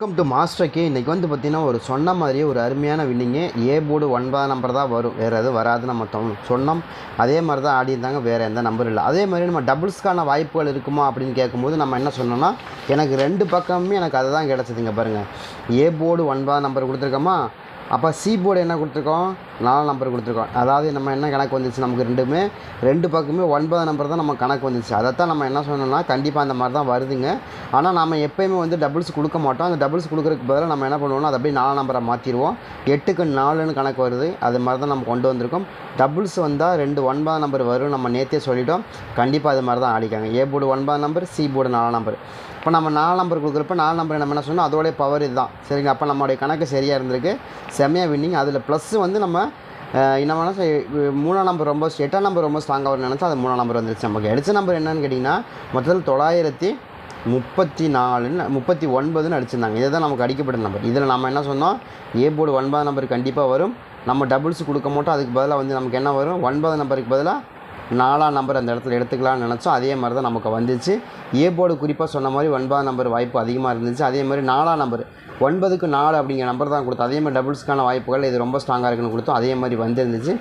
Welcome to master K இன்றைக்கி வந்து பார்த்திங்கன்னா ஒரு சொன்ன மாதிரியே ஒரு அருமையான வின்னிங்கு ஏ போர்டு ஒன்பதாம் நம்பர் தான் வரும். வேறு எதுவும் வராது நம்ம சொன்னோம். அதே மாதிரி தான் ஆடியிருந்தாங்க வேறு எந்த நம்பர் இல்லை. அதே மாதிரி நம்ம டபுள்ஸ்க்கான வாய்ப்புகள் இருக்குமா அப்படின்னு கேட்கும்போது நம்ம என்ன சொன்னோம்னா எனக்கு ரெண்டு பக்கமுமே எனக்கு அதுதான் கிடச்சிதுங்க பாருங்கள் ஏ போர்டு ஒன்பதாம் நம்பர் கொடுத்துருக்கோமா? அப்போ சி போர்டு என்ன கொடுத்துருக்கோம்? நாலு நம்பர் கொடுத்துருக்கோம். அதாவது நம்ம என்ன கணக்கு வந்துச்சு? நமக்கு ரெண்டுமே ரெண்டு பக்கமே ஒன்பதாம் நம்பர் தான் நம்ம கணக்கு வந்துச்சு. அதைத்தான் நம்ம என்ன சொன்னோம்னா கண்டிப்பாக அந்த மாதிரி தான் வருதுங்க. ஆனால் நம்ம எப்பயுமே வந்து டபுள்ஸ் கொடுக்க மாட்டோம். அந்த டபுள்ஸ் கொடுக்குறதுக்கு பதிலாக நம்ம என்ன பண்ணுவோம்னா அதை அப்படியே நாலு நம்பரை மாற்றிடுவோம் எட்டுக்கு நாலுன்னு கணக்கு வருது. அது மாதிரி தான் நம்ம கொண்டு வந்திருக்கோம். டபுள்ஸ் வந்தால் ரெண்டு ஒன்பதாம் நம்பர் வரும். நம்ம நேற்றே சொல்லிட்டோம். கண்டிப்பாக அது மாதிரி தான் ஆடிக்காங்க. ஏ போர்டு ஒன்பதாம் நம்பர் சி போர்டு நாலு நம்பர் இப்போ நம்ம நாலு நம்பர் கொடுக்குறப்ப நாலு நம்பர் நம்ம என்ன சொன்னோம்? அதோடைய பவர் இதுதான். சரிங்க அப்போ நம்மளுடைய கணக்கு சரியாக இருந்திருக்கு. செம்மையாக வின்னிங் அதில் ப்ளஸ் வந்து நம்ம என்ன வேணால் மூணாம் நம்பர் ரொம்ப எட்டாம் நம்பர் ரொம்ப ஸ்ட்ராங்காக வரும்னு நினச்சா அது மூணாம் நம்பர் வந்துருச்சு நமக்கு. அடித்த நம்பர் என்னன்னு கேட்டிங்கன்னா மொத்தத்தில் தொள்ளாயிரத்தி முப்பத்தி நாலுன்னு முப்பத்தி ஒன்பதுன்னு அடிச்சிருந்தாங்க. இதை தான் நமக்கு அடிக்கப்பட்ட நம்பர் இதில் நம்ம என்ன சொன்னோம்? ஏ போர்டு ஒன்பதாம் நம்பர் கண்டிப்பாக வரும். நம்ம டபுள்ஸ் கொடுக்க மாட்டோம். அதுக்கு பதிலாக வந்து நமக்கு என்ன வரும்? ஒன்பது நம்பருக்கு பதிலாக நாலாம் நம்பர் அந்த இடத்துல எடுத்துக்கலாம்னு நினச்சோம். அதே மாதிரி தான் நமக்கு வந்துச்சு. ஏ போர்டு குறிப்பாக சொன்ன மாதிரி ஒன்பதாம் நம்பர் வாய்ப்பு அதிகமாக இருந்துச்சு. அதே மாதிரி நாலாம் நம்பர் ஒன்பதுக்கு நாலு அப்படிங்கிற நம்பர் தான் கொடுத்தோம். அதே மாதிரி டபுள்ஸ்க்கான வாய்ப்புகள் இது ரொம்ப ஸ்ட்ராங்காக இருக்குன்னு கொடுத்தோம். அதே மாதிரி வந்துருந்துச்சு.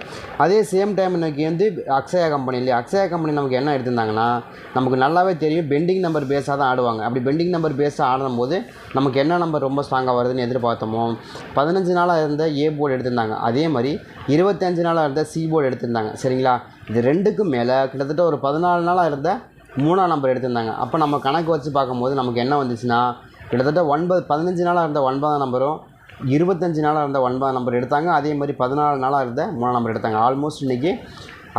அதே சேம் டைம் இன்னைக்கு வந்து அக்ஷயா கம்பெனி இல்லையா? அக்ஷயா கம்பெனி நமக்கு என்ன எடுத்திருந்தாங்கன்னா நமக்கு நல்லாவே தெரியும். பெண்டிங் நம்பர் பேஸாக தான் ஆடுவாங்க. அப்படி பெண்டிங் நம்பர் பேஸாக ஆடும்போது நமக்கு என்ன நம்பர் ரொம்ப ஸ்ட்ராங்காக வருதுன்னு எதிர்பார்த்தோமோ பதினஞ்சு நாளாக இருந்த ஏ போர்டு எடுத்திருந்தாங்க. அதே மாதிரி இருபத்தஞ்சு நாளாக இருந்த சி போர்டு எடுத்திருந்தாங்க. சரிங்களா? இது ரெண்டுக்கும் மேலே கிட்டத்தட்ட ஒரு பதினாலு நாளாக இருந்த மூணாம் நம்பர் எடுத்திருந்தாங்க. அப்போ நம்ம கணக்கு வச்சு பார்க்கும்போது நமக்கு என்ன வந்துச்சுன்னா கிட்டத்தட்ட ஒன்பது பதினஞ்சு நாளாக இருந்த ஒன்பதாம் நம்பரும் இருபத்தஞ்சு நாளாக இருந்த ஒன்பதாம் நம்பர் எடுத்தாங்க. அதே மாதிரி பதினாலு நாளாக இருந்த மூணாம் நம்பர் எடுத்தாங்க. ஆல்மோஸ்ட் இன்றைக்கி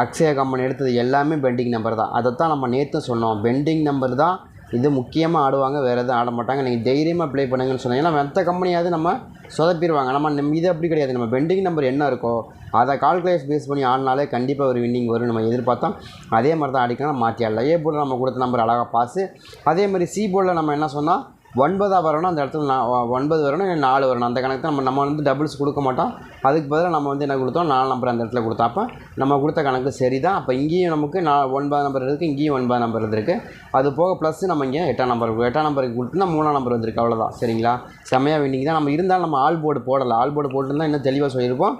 அக்ஷயா கம்பெனி எடுத்தது எல்லாமே பெண்டிங் நம்பர் தான். அதைத்தான் நம்ம நேற்று சொன்னோம். பெண்டிங் நம்பர் தான் இது முக்கியமாக ஆடுவாங்க வேறு எதுவும் ஆட மாட்டாங்க. நீங்கள் தைரியமாக ப்ளே பண்ணுங்கன்னு சொன்னீங்க. ஏன்னா மற்ற கம்பெனியாவது நம்ம சொதப்பிடுவாங்க. நம்ம நம்ம இது அப்படி கிடையாது. நம்ம பெண்டிங் நம்பர் என்ன இருக்கோ அதை கால்குலேஷன் பேஸ் பண்ணி ஆடினாலே கண்டிப்பாக ஒரு வின்னிங் வரும். நம்ம எதிர்பார்த்தோம் அதே மாதிரி தான் அடிக்கலாம் மாற்றி ஆடலாம் ஏ போல் நம்ம கொடுத்த நம்பர் அழகாக பாஸு அதே மாதிரி சி போர்டில் நம்ம என்ன சொன்னால் ஒன்பதாக வரணும் அந்த இடத்துல நான் ஒன்பது வரணும் இல்லை நாலு வரணும். அந்த கணக்கு நம்ம நம்ம வந்து டபுள்ஸ் கொடுக்க மாட்டோம். அதுக்கு பதிலாக நம்ம வந்து என்ன கொடுத்தோம்? நாலு நம்பர் அந்த இடத்துல கொடுத்தோம். அப்போ நம்ம கொடுத்த கணக்கு சரி தான் அப்போ இங்கேயும் நமக்கு நான் ஒன்பது நம்பர் இருக்குது இங்கேயும் ஒன்பது நம்பர் இருந்திருக்கு. அது போக ப்ளஸ் நம்ம இங்கே எட்டாம் நம்பர் எட்டாம் நம்பருக்கு கொடுத்துனா மூணாம் நம்பர் வந்திருக்கு. அவ்வளோதான் சரிங்களா? செம்மையாக வேண்டிங்க தான். நம்ம இருந்தாலும் நம்ம ஆல் போர்டு போடலை. ஆல் போர்டு போட்டுருந்தால் இன்னும் தெளிவாக சொல்லியிருப்போம்?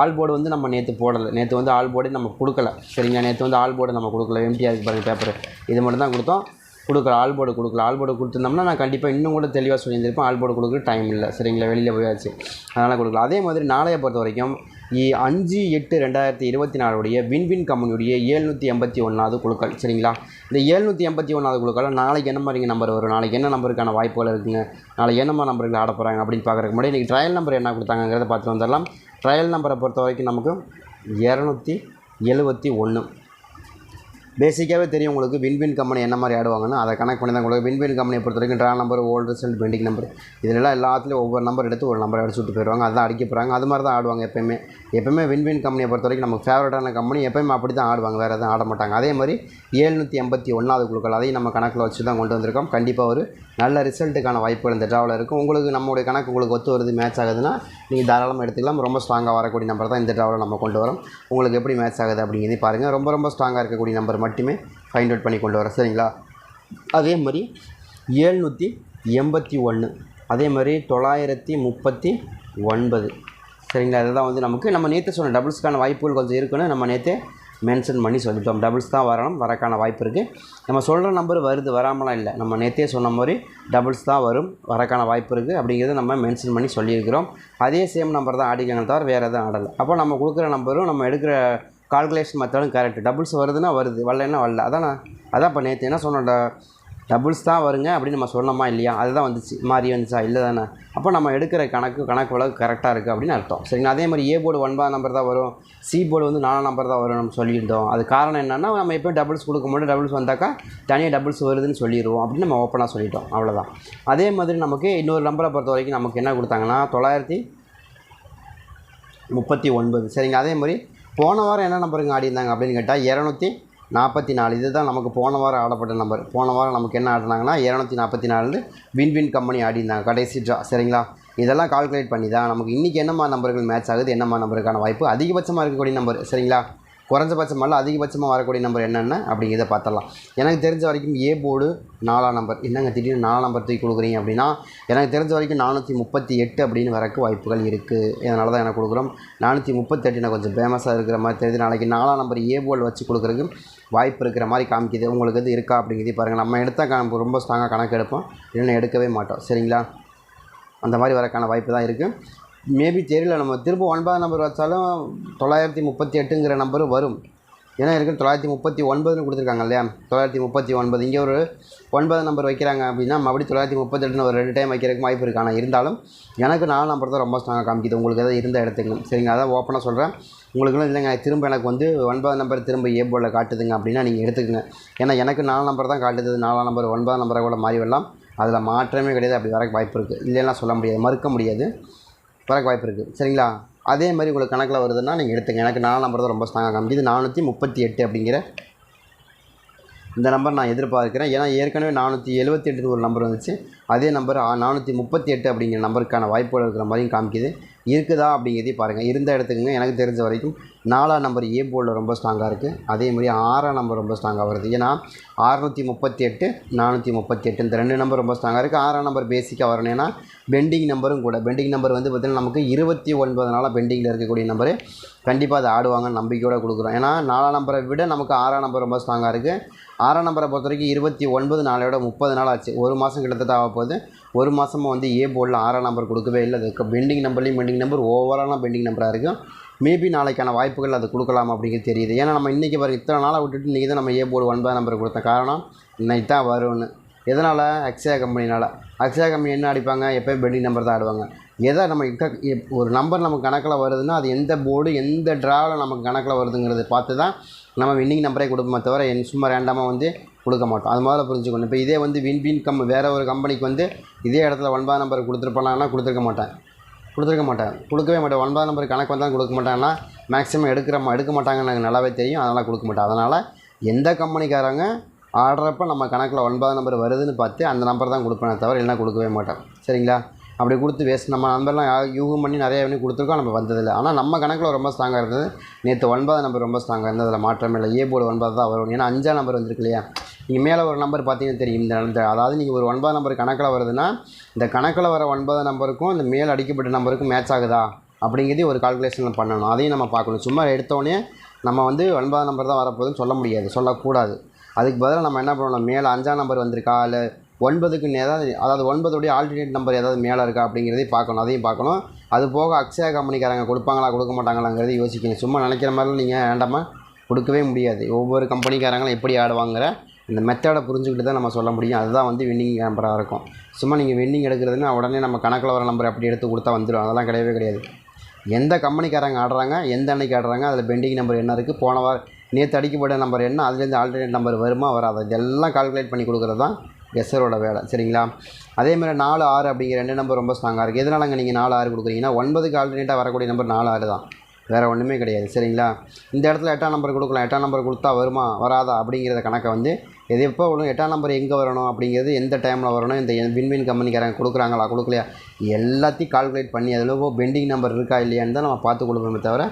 ஆல் போர்டு வந்து நம்ம நேற்று போடலை. நேற்று வந்து ஆல் போர்டே நம்ம கொடுக்கல. சரிங்களா? நேற்று வந்து ஆல் போர்டு நம்ம கொடுக்கல. எம்டிஆருக்கு பாருங்கள் பேப்பர் இது மட்டும் தான் கொடுத்தோம். கொடுக்குற ஆல் போர்டு கொடுக்கல ஆல் போர்டு கொடுத்துருந்தோம்னா நான் கண்டிப்பாக இன்னும் கூட தெளிவாக சொல்லியிருந்திருப்பேன். ஆல் போர்டு கொடுக்க டைம் இல்லை. சரிங்களா? வெளியில் போயாச்சு. அதனால் கொடுக்கல அதே மாதிரி நாளைய பொறுத்த வரைக்கும் இ- அஞ்சு எட்டு ரெண்டாயிரத்தி இருபத்தி நாலுடைய வின்வின் கம்பெனியுடைய ஏழ்நூற்றி எண்பத்தி ஒன்றாவது குழுக்கள். சரிங்களா? இந்த ஏழ்நூற்றி எண்பத்தி ஒன்றாவது குழுக்கள் நாளைக்கு என்ன மாதிரிங்க நம்பர் வரும்? நாளைக்கு என்ன நம்பருக்கான வாய்ப்புகள் இருக்குங்க? நாளைக்கு என்ன மாதிரி நம்பர்கள் ஆட போகிறாங்க அப்படின்னு பார்க்குறதுக்கு முன்னாடி இன்றைக்கி ட்ரையல் நம்பர் என்ன கொடுத்தாங்கிறத பார்த்து வந்துடலாம். ட்ரையல் நம்பரை பொறுத்த வரைக்கும் நமக்கு இரநூத்தி எழுபத்தி ஒன்று பேசிக்காகவே தெரியும் உங்களுக்கு வின்வின் கம்பெனி என்ன மாதிரி ஆடுவாங்கன்னு அதை கனெக்ட் பண்ணி தான் உங்களுக்கு வின்வின் கம்பெனியை பொறுத்த வரைக்கும் draw number old result pending number இதிலெல்லாம் எல்லாத்துலேயும் ஒவ்வொரு நம்பர் எடுத்து ஒரு நம்பர் அடிச்சு விட்டு போயிடுவாங்க. அதான் அடிக்க போகிறாங்க அது மாதிரி தான் ஆடுவாங்க எப்பயுமே. வின் வின்வின் கம்பெனியை பொறுத்த வரைக்கும் நமக்கு ஃபேவரட்டான கம்பெனி எப்பயுமே அப்படி தான் ஆடுவாங்க. வேறு எதுவும் ஆட மாட்டாங்க. அதே மாதிரி ஏழ்நூற்றி எண்பத்தி ஒன்றாவது குழுக்கள் அதையும் நம்ம கணக்கில் வச்சு தான் கொண்டு வந்திருக்கோம். கண்டிப்பாக ஒரு நல்ல ரிசல்ட்டுக்கான வாய்ப்புகள் இந்த ட்ராவில் இருக்கும். உங்களுக்கு நம்மளுடைய கணக்கு உங்களுக்கு ஒத்து வருது மேட்ச் ஆகுதுன்னா நீங்கள் தாராளமாக எடுத்துக்கலாம். ரொம்ப ஸ்ட்ராங்காக வரக்கூடிய நம்பர் தான் இந்த ட்ராவில் நம்ம கொண்டு வரோம். உங்களுக்கு எப்படி மேட்ச் ஆகுது அப்படிங்கிறதையும் பாருங்கள் ரொம்ப ரொம்ப ஸ்ட்ராங்காக இருக்கக்கூடிய நம்பர் மட்டும் ஃபைண்ட் அவுட் பண்ணி கொண்டு வரோம் சரிங்களா? அதே மாதிரி ஏழ்நூற்றி எண்பத்தி ஒன்று அதே மாதிரி தொள்ளாயிரத்தி முப்பத்தி ஒன்பது சரிங்களா? இதுதான் வந்து நமக்கு நம்ம நேற்று சொன்ன டபுள்ஸ்க்கான வாய்ப்புகள் கொஞ்சம் இருக்குன்னு நம்ம நேற்றே மென்ஷன் பண்ணி சொல்லிட்டோம். டபுள்ஸ் தான் வரணும் வரக்கான வாய்ப்பு இருக்குது நம்ம சொல்கிற நம்பர் வருது வராமலாம் இல்லை. நம்ம நேற்றே சொன்ன மாதிரி டபுள்ஸ் தான் வரும் வரக்கான வாய்ப்பு இருக்குது அப்படிங்கிறத நம்ம மென்ஷன் பண்ணி சொல்லியிருக்கிறோம். அதே சேம் நம்பர் தான் ஆடிக்காங்க தவிர வேறு எதுவும் ஆடலை. அப்போ நம்ம கொடுக்குற நம்பரும் நம்ம எடுக்கிற கால்குலேஷன் மெத்தடும் கரெக்ட் டபுள்ஸ் வருதுன்னா வருது. வரலன்னா வரல. அதான் நான் அதான் இப்போ நேற்று என்ன சொன்னோட டபுள்ஸ் தான் வருங்க அப்படின்னு நம்ம சொன்னோமா இல்லையா? அதுதான் வந்துச்சு. மாறி வந்துச்சா? இல்லை தானே? அப்போ நம்ம எடுக்கிற கணக்கு கணக்கு வழக்கு கரெக்டாக இருக்குது அப்படின்னு அர்த்தம். சரிங்களா? அதே மாதிரி ஏ போர்டு ஒன்பதாம் நம்பர் தான் வரும். சி போர்டு வந்து நாலாம் நம்பர் தான் வரும் நம்ம சொல்லியிருந்தோம். அது காரணம் என்னென்னா நம்ம எப்போ டபுள்ஸ் கொடுக்க முடியும் டபுள்ஸ் வந்தாக்கா தனியாக டபுள்ஸ் வருதுன்னு சொல்லிடுவோம் அப்படின்னு நம்ம ஓப்பனாக சொல்லிட்டோம். அவ்வளோதான் அதே மாதிரி நமக்கு இன்னொரு நம்பரை பொறுத்த வரைக்கும் நமக்கு என்ன கொடுத்தாங்கன்னா தொள்ளாயிரத்தி முப்பத்தி ஒன்பது. சரிங்க அதே மாதிரி போன வாரம் என்ன நம்பருங்க ஆடிருந்தாங்க அப்படின்னு கேட்டால் இரநூத்தி நாற்பத்தி நாலு இதுதான் நமக்கு போன வாரம் ஆடப்பட்ட நம்பர் போன வாரம் நமக்கு என்ன ஆடினாங்கன்னா இரநூத்தி நாற்பத்தி நாலு வின்வின் கம்பெனி ஆடிருந்தாங்க கடைசி ட்ரா சரிங்களா? இதெல்லாம் கால்குலேட் பண்ணி தான் நமக்கு இன்றைக்கி என்னம்மா நம்பர்கள் மேட்ச் ஆகுது என்னம்மா நம்பருக்கான வாய்ப்பு? அதிகபட்சமாக இருக்கக்கூடிய நம்பர் சரிங்களா? குறைஞ்சபட்சம் அல்ல அதிகபட்சமாக வரக்கூடிய நம்பர் என்னென்ன? அப்படிங்கிறத பார்த்துடலாம். எனக்கு தெரிஞ்ச வரைக்கும் ஏ போர்டு நாலாம் நம்பர் என்னங்க திடீர்னு நாலாம் நம்பர் தூக்கி கொடுக்குறீங்க அப்படின்னா எனக்கு தெரிஞ்ச வரைக்கும் நானூற்றி முப்பத்தி எட்டு அப்படின்னு வரக்கு வாய்ப்புகள் இருக்குது அதனால தான் எனக்கு கொடுக்குறோம். நானூற்றி முப்பத்தெட்டு நான் கொஞ்சம் ஃபேமஸாக இருக்கிற மாதிரி தெரியுது. நாளைக்கு நாலாம் நம்பர் ஏ போர்டு வச்சு கொடுக்குறதுக்கு வாய்ப்பு இருக்கிற மாதிரி காமிக்குது. உங்களுக்கு இது இருக்கா அப்படிங்கிறதையும் பாருங்கள் நம்ம எடுத்தால் கணக்கு ரொம்ப ஸ்ட்ராங்காக கணக்கு எடுப்போம். இல்லைன்னா எடுக்கவே மாட்டோம். சரிங்களா? அந்த மாதிரி வரக்கான வாய்ப்பு தான் இருக்குது மேபி தெரியல நம்ம திரும்ப ஒன்பதாம் நம்பர் வச்சாலும் தொள்ளாயிரத்தி முப்பத்தி எட்டுங்கிற நம்பர் வரும். ஏன்னா இருக்குது தொள்ளாயிரத்தி முப்பத்தி ஒன்பதுன்னு கொடுத்துருக்காங்க இல்லையா? தொள்ளாயிரத்தி முப்பத்தி ஒன்பது. இங்கே ஒரு ஒன்பது நம்பர் வைக்கிறாங்க அப்படின்னா மறுபடியும் தொள்ளாயிரத்தி முப்பத்தெட்டுன்னு ஒரு ரெண்டு டைம் வைக்கிறதுக்கு வாய்ப்பு இருக்குது ஆனால் இருந்தாலும் எனக்கு நாலு நம்பர் தான் ரொம்ப ஸ்ட்ராங்காக காமிக்குது. உங்களுக்கு எதாவது இருந்தால் இடத்துக்கு. சரிங்க அதான் ஓப்பனாக சொல்கிறேன் உங்களுக்குலாம் இல்லைங்க. திரும்ப எனக்கு வந்து ஒன்பது நம்பர் திரும்ப ஏ போர்டில் காட்டுதுங்க அப்படின்னா நீங்கள் எடுத்துக்கங்க. ஏன்னா எனக்கு நாலு நம்பர் தான் காட்டுது. நாலாம் நம்பர் ஒன்பதாம் நம்பரை கூட மாறி வரலாம் அதில் மாற்றமே கிடையாது. அப்படி வரக்கு வாய்ப்பு இருக்குது இல்லைன்னா சொல்ல முடியாது. மறுக்க முடியாது. வரக்கு வாய்ப்பு இருக்குது சரிங்களா? அதே மாதிரி உங்களுக்கு கணக்கில் வருதுன்னா நீங்கள் எடுத்துங்க. எனக்கு நாலு நம்பர் தான் ரொம்ப ஸ்ட்ராங்காக காமிக்குது. நானூற்றி முப்பத்தி எட்டு அப்படிங்கிற இந்த நம்பர் நான் எதிர்பார்க்குறேன். ஏன்னா ஏற்கனவே நானூற்றி எழுபத்தி எட்டு ஒரு நம்பர் வந்துச்சு. அதே நம்பர் நானூற்றி முப்பத்தி எட்டு அப்படிங்கிற நம்பருக்கான வாய்ப்புகள் இருக்கிற மாதிரியும் காமிக்குது. இருக்குதா அப்படிங்கிறதையும் பாருங்கள் இருந்த இடத்துக்குங்க எனக்கு தெரிஞ்ச வரைக்கும் நாலாம் நம்பர் ஏ போர்டில் ரொம்ப ஸ்ட்ராங்காக இருக்குது அதே மாதிரி ஆறாம் நம்பர் ரொம்ப ஸ்ட்ராங்காக வருது. ஏன்னா அறநூற்றி முப்பத்தி எட்டு நானூற்றி முப்பத்தி எட்டு இந்த ரெண்டு நம்பர் ரொம்ப ஸ்ட்ராங்காக இருக்குது ஆறாம் நம்பர் பேசிக்காக வரணும்னா பெண்டிங் நம்பரும் கூட பெண்டிங் நம்பர் வந்து பார்த்திங்கன்னா நமக்கு இருபத்தி ஒன்பது நாளாக பெண்டிங்கில் இருக்கக்கூடிய நம்பரு கண்டிப்பாக அதை ஆடுவாங்கன்னு நம்பிக்கையோடு கொடுக்குறோம். ஏன்னா நாலாம் நம்பரை விட நமக்கு ஆறாம் நம்பர் ரொம்ப ஸ்ட்ராங்காக இருக்குது ஆறாம் நம்பரை பொறுத்த வரைக்கும் இருபத்தி ஒன்பது நாளையோட முப்பது நாள் ஆச்சு. ஒரு மாதம் கிட்டத்தட்ட ஆக போகுது. ஒரு மாதமாக வந்து ஏ போர்டில் ஆறாம் நம்பர் கொடுக்கவே இல்லை. அது பெண்டிங் நம்பர்லேயும் பெண்டிங் நம்பர் ஓவராலாக பெண்டிங் நம்பராக இருக்கும் மேபி நாளைக்கான வாய்ப்புகள் அது கொடுக்கலாம் அப்படிங்கிறது தெரியுது. ஏன்னா நம்ம இன்றைக்கி வர இத்தனை நாளாக விட்டுட்டு இன்றைக்கி தான் நம்ம ஏ போர்டு ஒன்பதாம் நம்பர் கொடுத்த காரணம் இன்னைக்கு தான் வரும்னு. எதனால்? அக்ஷயா கம்பெனினால் அக்ஷயா கம்பெனி என்ன அடிப்பாங்க? எப்போயும் பெண்டிங் நம்பர் தான் ஆடுவாங்க. எதை நம்ம எப்- ஒரு நம்பர் நமக்கு கணக்கில் வருதுன்னா அது எந்த போர்டு எந்த ட்ராவில் நமக்கு கணக்கில் வருதுங்கிறது பார்த்து தான் நம்ம வின்னிங் நம்பரே கொடுப்போமே தவிர என் சும்மா ரேண்டமாக வந்து கொடுக்க மாட்டோம். அது முதல்ல புரிஞ்சுக்கணும். இப்போ இதே வந்து வின் வின் கம் வேறு ஒரு கம்பெனிக்கு வந்து இதே இடத்துல ஒன்பதாம் நம்பர் கொடுத்துருப்பாங்கன்னா கொடுத்துருக்க மாட்டேன். கொடுத்துருக்க மாட்டேன். கொடுக்கவே மாட்டேன். ஒன்பதாம் நம்பர் கணக்கு வந்தாலும் கொடுக்க மாட்டாங்கன்னா மேக்ஸிமம் எடுக்கிற எடுக்க மாட்டாங்கன்னு எனக்கு நல்லாவே தெரியும். அதனால் கொடுக்க மாட்டேன். அதனால் எந்த கம்பெனிக்காரங்க ஆடுறப்ப நம்ம கணக்கில் ஒன்பதாம் நம்பர் வருதுன்னு பார்த்து அந்த நம்பர் தான் கொடுப்பேனே தவிர இல்லைனா கொடுக்கவே மாட்டேன். சரிங்களா? அப்படி கொடுத்து வேஸ்ட் நம்ம நம்பர்லாம் யூகம் பண்ணி நிறைய பண்ணி கொடுத்துருக்கோம் நம்ம வந்ததில்லை. ஆனால் நம்ம கணக்கில் ரொம்ப ஸ்ட்ராங்காக இருந்தது நேற்று ஒன்பதாம் நம்பர் ரொம்ப ஸ்ட்ராங்காக இருந்தது. அதில் மாற்றமே இல்லை. ஏ போர்டு ஒன்பது தான் வரும். ஏன்னா அஞ்சாம் நம்பர் வந்திருக்கு இல்லையா? நீங்கள் மேலே ஒரு நம்பர் பார்த்தீங்கன்னா தெரியும். இந்த இந்த அதாவது நீங்கள் ஒரு ஒன்பதாம் நம்பர் கணக்கில் வருதுன்னா இந்த கணக்கில் வர ஒன்பதாம் நம்பருக்கும் இந்த மேல் அடிக்கப்பட்ட நம்பருக்கும் மேட்ச் ஆகுதா? அப்படிங்கிறதையும் ஒரு கால்குலேஷனில் பண்ணணும். அதையும் நம்ம பார்க்கணும். சும்மா எடுத்தோடனே நம்ம வந்து ஒன்பதாம் நம்பர் தான் வரப்போகுதுன்னு சொல்ல முடியாது. சொல்லக்கூடாது. அதுக்கு பதிலாக நம்ம என்ன பண்ணணும்? மேலே அஞ்சாம் நம்பர் வந்திருக்கா? இல்லை ஒன்பதுக்கு ஏதாவது அதாவது ஒன்பதுடைய ஆல்டர்னேட் நம்பர் ஏதாவது மேலே இருக்கா அப்படிங்கிறதையும் பார்க்கணும் அதையும் பார்க்கணும். அது போக அக்ஷயா கம்பெனிக்காரங்க கொடுப்பாங்களா கொடுக்க மாட்டாங்களாங்கிறத யோசிக்கணும். சும்மா நினைக்கிற மாதிரிலாம் நீங்கள் வேண்டாமா? கொடுக்கவே முடியாது. ஒவ்வொரு கம்பெனிக்காரங்களும் எப்படி ஆடுவாங்கிற இந்த மெத்தடை புரிஞ்சுக்கிட்டு தான் நம்ம சொல்ல முடியும். அதுதான் வந்து வின்னிங் நம்பராக இருக்கும். சும்மா நீங்கள் வின்னிங் எடுக்கிறதுனா உடனே நம்ம கணக்கில் வர நம்பர் அப்படி எடுத்து கொடுத்தா வந்துடும் அதெல்லாம் கிடையவே கிடையாது. எந்த கம்பெனிக்காரங்க ஆடுறாங்க எந்த அன்னைக்கு ஆடுறாங்க அதில் பெண்டிங் நம்பர் என்ன இருக்குது போன வாரம் நேற்று அடிக்கப்பட்ட நம்பர் என்ன அதுலேருந்து ஆல்டர்னேட் நம்பர் வருமா வராது? இதெல்லாம் கால்குலேட் பண்ணி கொடுக்குறது தான் கெஸ்ஸரோட வேலை சரிங்களா? அதே மாதிரி நாலு ஆறு அப்படிங்கிற ரெண்டு நம்பர் ரொம்ப ஸ்ட்ராங்காக இருக்குது எதனாலங்க நீங்கள் நாலு ஆறு கொடுக்குறீங்கன்னா ஒன்பதுக்கு ஆல்டர்னேட்டாக வரக்கூடிய நம்பர் நாலு ஆறு தான். வேறு ஒன்றுமே கிடையாது சரிங்களா? இந்த இடத்துல எட்டாம் நம்பர் கொடுக்கலாம். எட்டாம் நம்பர் கொடுத்தா வருமா வராதா அப்படிங்கிறத கணக்கை வந்து எது எப்போ வரும் எட்டாம் நம்பர் எங்கே வரணும் அப்படிங்கிறது எந்த டைமில் வரணும் இந்த வின்வின் கம்பெனிக்காரங்க கொடுக்குறாங்களா கொடுக்கலையா? எல்லாத்தையும் கால்குலேட் பண்ணி அதில் பெண்டிங் நம்பர் இருக்கா இல்லையான்னு தான் நம்ம பார்த்து கொடுப்போமே தவிர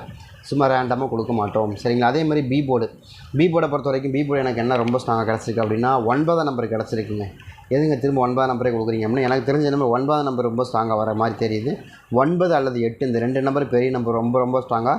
சும்மா ரேண்டமாக கொடுக்க மாட்டோம். சரிங்களா? அதே மாதிரி பி போர்டு பி போர்டை பொறுத்த வரைக்கும் பி போர்டு எனக்கு என்ன ரொம்ப ஸ்ட்ராங்காக கிடச்சிருக்கு அப்படின்னா ஒன்பதாம் நம்பர் கிடச்சிருக்குங்க. எதுங்க திரும்ப ஒன்பதாம் நம்பரே கொடுக்குறீங்க அப்படின்னா எனக்கு தெரிஞ்ச நம்பர் ஒன்பதாம் நம்பர் ரொம்ப ஸ்ட்ராங்காக வர மாதிரி தெரியுது. ஒன்பது அல்லது எட்டு இந்த ரெண்டு நம்பர் பெரிய நம்பர் ரொம்ப ரொம்ப ஸ்ட்ராங்காக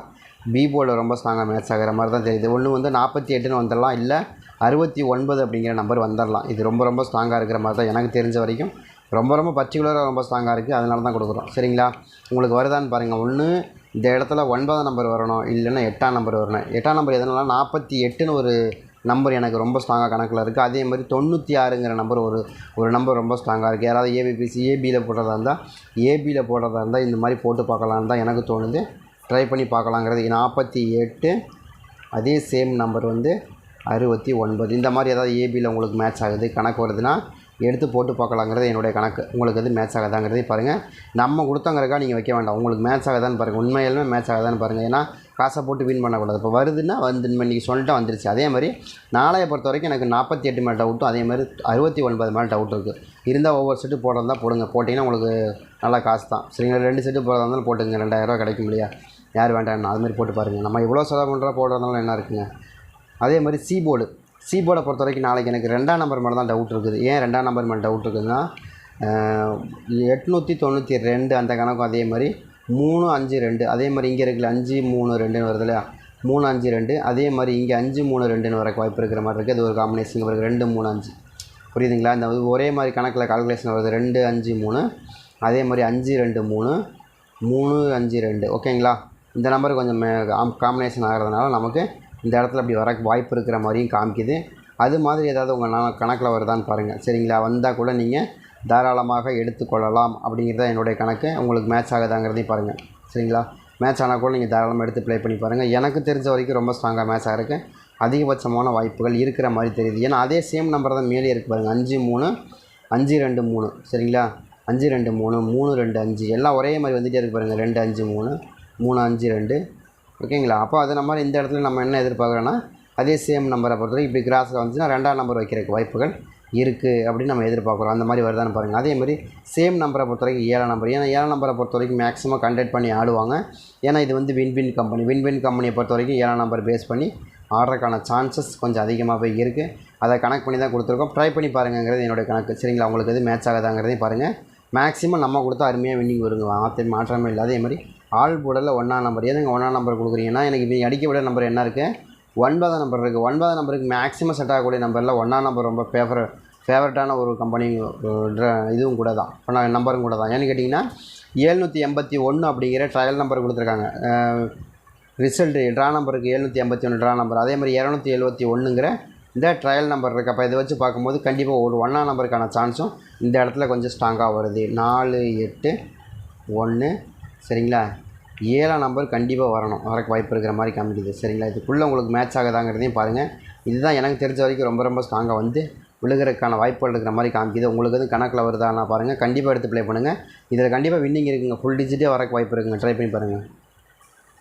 பி போர்டில் ரொம்ப ஸ்ட்ராங்காக மேட்ச் ஆகிற மாதிரி தான் தெரியுது. ஒன்று வந்து நாற்பத்தி எட்டுன்னு வந்துடலாம். இல்லை அறுபத்தி ஒன்பது அப்படிங்கிற நம்பர் வந்துடலாம். இது ரொம்ப ரொம்ப ஸ்ட்ராங்காக இருக்கிற மாதிரி தான் எனக்கு தெரிஞ்ச வரைக்கும். ரொம்ப ரொம்ப பர்டிகுலராக ரொம்ப ஸ்ட்ராங்காக இருக்குது அதனால தான் கொடுக்குறோம். சரிங்களா? உங்களுக்கு வருதான்னு பாருங்கள் ஒன்று இந்த இடத்துல ஒன்பதாம் நம்பர் வரணும் இல்லைன்னா எட்டாம் நம்பர் வரணும். எட்டாம் நம்பர் எதனால? நாற்பத்தி எட்டுன்னு ஒரு நம்பர் எனக்கு ரொம்ப ஸ்ட்ராங்காக கணக்கில் இருக்குது அதே மாதிரி தொண்ணூற்றி ஆறுங்கிற நம்பர் ஒரு ஒரு நம்பர் ரொம்ப ஸ்ட்ராங்காக இருக்குது யாராவது ஏபிபிசி ஏபியில் போடுறதா இருந்தால் ஏபியில் போடுறதா இருந்தால் இந்த மாதிரி போட்டு பார்க்கலான்னு தான் எனக்கு தோணுது. ட்ரை பண்ணி பார்க்கலாங்கிறது. நாற்பத்தி எட்டு அதே சேம் நம்பர் வந்து அறுபத்தி ஒன்பது. இந்த மாதிரி ஏதாவது ஏபியில் உங்களுக்கு மேட்ச் ஆகுது கணக்கு வருதுன்னா எடுத்து போட்டு பார்க்கலாங்கிறது என்னுடைய கணக்கு. உங்களுக்கு எது மேட்ச் ஆகுதாங்கிறதையும் பாருங்கள் நம்ம கொடுத்தங்கிறக்கா நீங்கள் வைக்க வேண்டாம். உங்களுக்கு மேட்ச் ஆகுதான்னு பாருங்கள் உண்மையிலுமே மேட்ச் ஆகாதான்னு பாருங்கள் ஏன்னா காசை போட்டு வின் பண்ணக்கூடாது. இப்போ வருதுன்னா வந்து இன்றைக்கி சொல்லிட்டு வந்துருச்சு. அதே மாதிரி நாளைய பொறுத்த வரைக்கும் எனக்கு நாற்பத்தி எட்டு மேலே டவுட்டும் அதே மாதிரி அறுபத்தி ஒன்பது மேலே டவுட் இருக்குது இருந்தால் ஒவ்வொரு செட்டு போடுறதா போடுங்க. போட்டிங்கன்னா உங்களுக்கு நல்லா காசு தான். சரிங்களா ரெண்டு செட்டு போடுறதா இருந்தாலும் போட்டுங்க ரெண்டாயிரரூவா கிடைக்கும் இல்லையா? யார் வேண்டாம் அது மாதிரி போட்டு பாருங்கள் நம்ம எவ்வளோ செலவு பண்ணுறா போடுறதுனால என்ன இருக்குங்க? அதே மாதிரி சீபோர்டு சி போர்டை பொறுத்த வரைக்கும் நாளைக்கு எனக்கு ரெண்டாம் நம்பர் மேலே தான் டவுட் இருக்குது. ஏன் ரெண்டாம் நம்பர் மேலே டவுட் இருக்குதுன்னா எட்நூற்றி தொண்ணூற்றி ரெண்டு அந்த கணக்கும் அதே மாதிரி மூணு அஞ்சு ரெண்டு அதே மாதிரி இங்கே இருக்குல்ல அஞ்சு மூணு ரெண்டுன்னு வருது இல்லையா? மூணு அஞ்சு ரெண்டு அதே மாதிரி இங்கே அஞ்சு மூணு ரெண்டுன்னு வரக்கு வாய்ப்பு இருக்கிற மாதிரி இருக்குது. அது ஒரு காம்பினேஷன் வருது ரெண்டு மூணு அஞ்சு. புரியுதுங்களா? இந்த ஒரே மாதிரி கணக்கில் கால்குலேஷன் வருது ரெண்டு அஞ்சு மூணு. அதே மாதிரி அஞ்சு ரெண்டு மூணு மூணு அஞ்சு ரெண்டு. ஓகேங்களா? இந்த நம்பர் கொஞ்சம் காம்பினேஷன் ஆகிறதுனால நமக்கு இந்த இடத்துல அப்படி வர வாய்ப்பு இருக்கிற மாதிரியும் காமிக்குது. அது மாதிரி ஏதாவது உங்கள் நான் கணக்கில் வருதான்னு பாருங்கள் சரிங்களா? வந்தால் கூட நீங்கள் தாராளமாக எடுத்துக்கொள்ளலாம் அப்படிங்கிறது தான் என்னுடைய கணக்கு. உங்களுக்கு மேட்ச் ஆகுதாங்கிறதையும் பாருங்கள் சரிங்களா? மேட்ச் ஆனால் கூட நீங்கள் தாராளமாக எடுத்து ப்ளே பண்ணி பாருங்கள் எனக்கு தெரிஞ்ச வரைக்கும் ரொம்ப ஸ்ட்ராங்காக மேட்ச் ஆகிருக்கு அதிகபட்சமான வாய்ப்புகள் இருக்கிற மாதிரி தெரியுது. ஏன்னா அதே சேம் நம்பர் தான் மேலே இருக்குது பாருங்கள் அஞ்சு மூணு அஞ்சு ரெண்டு மூணு. சரிங்களா? அஞ்சு ரெண்டு மூணு மூணு ரெண்டு அஞ்சு. எல்லாம் ஒரே மாதிரி வந்துகிட்டே இருக்கு பாருங்கள் ரெண்டு அஞ்சு மூணு மூணு அஞ்சு ரெண்டு ஓகேங்களா? அப்போ அது நம்ம இந்த இடத்துல நம்ம என்ன எதிர்பார்க்குறோன்னா அதே சேம் நம்பரை பொறுத்தவரைக்கும் இப்படி கிராஸில் வந்துச்சுன்னா ரெண்டாம் நம்பர் வைக்கிறதுக்கு வாய்ப்புகள் இருக்குது அப்படின்னு நம்ம எதிர்பார்க்குறோம். அந்த மாதிரி வருதான்னு பாருங்கள் அதே மாதிரி சேம் நம்பரை பொறுத்த வரைக்கும் ஏழாம் நம்பர் ஏன்னா ஏழாம் நம்பரை பொறுத்த வரைக்கும் மேக்ஸிமம் கண்டக்ட் பண்ணி ஆடுவாங்க. ஏன்னா இது வந்து win win company win win கம்பெனியை பொறுத்த வரைக்கும் ஏழாம் நம்பர் பேஸ் பண்ணி ஆடுறதுக்கான சான்சஸ் கொஞ்சம் அதிகமாகவே இருக்குது அதை கணக்கு பண்ணி தான் கொடுத்துருக்கோம். ட்ரை பண்ணி பாருங்கிறது என்னுடைய கணக்கு. சரிங்களா? உங்களுக்கு எது மேட்ச் ஆகுதாங்கிறதையும் பாருங்கள் மேக்ஸிமம் நம்ம கொடுத்தா அருமையாக வின்னிங் வருங்க. மாற்ற மாற்றமே இல்லை அதே மாதிரி ஆள் போர்டில் ஒன்றாம் நம்பர் எதுங்க ஒன்றாம் நம்பர் கொடுக்குறீங்கன்னா எனக்கு இப்போ அடிக்க விட நம்பர் என்ன இருக்குது ஒன்பதாம் நம்பர் இருக்குது ஒன்பதாம் நம்பருக்கு மேக்ஸிமம் செட் ஆகக்கூடிய நம்பரில் ஒன்றாம் நம்பர் ரொம்ப ஃபேவர ஃபேவரட்டான ஒரு கம்பெனி இதுவும் கூட தான். ஒன்றா நம்பரும் கூட தான். ஏன்னு கேட்டிங்கன்னா ஏழ்நூற்றி எண்பத்தி ஒன்று அப்படிங்கிற ட்ரையல் நம்பர் கொடுத்துருக்காங்க. ரிசல்ட்டு ட்ரா நம்பருக்கு ஏழ்நூற்றி எண்பத்தி ஒன்று ட்ரா நம்பர் அதே மாதிரி இரநூத்தி எழுபத்தி ஒன்றுங்கிற இந்த ட்ரையல் நம்பர் இருக்குது அப்போ இதை வச்சு பார்க்கும்போது கண்டிப்பாக ஒரு ஒன்றாம் நம்பருக்கான சான்ஸும் இந்த இடத்துல கொஞ்சம் ஸ்ட்ராங்காக வருது. நாலு எட்டு ஒன்று சரிங்களா? ஏழாம் நம்பர் கண்டிப்பாக வரணும். வரக்கு வாய்ப்பு இருக்கிற மாதிரி காமிக்குது சரிங்களா? இதுக்குள்ளே உங்களுக்கு மேட்ச் ஆகுதாங்கிறதையும் பாருங்கள் இதுதான் எனக்கு தெரிஞ்ச வரைக்கும் ரொம்ப ரொம்ப ஸ்ட்ராங்காக வந்து விழுகிறதுக்கான வாய்ப்புகள் இருக்கிற மாதிரி காமிக்குது. உங்களுக்கு எதுவும் கணக்கில் வருதான்னு பாருங்கள் கண்டிப்பாக எடுத்து ப்ளே பண்ணுங்கள் இதில் கண்டிப்பாக வின்னிங் இருக்குங்க. ஃபுல் டிஜிட்டே வரக்கு வாய்ப்பு இருக்குங்க. ட்ரை பண்ணி பாருங்கள்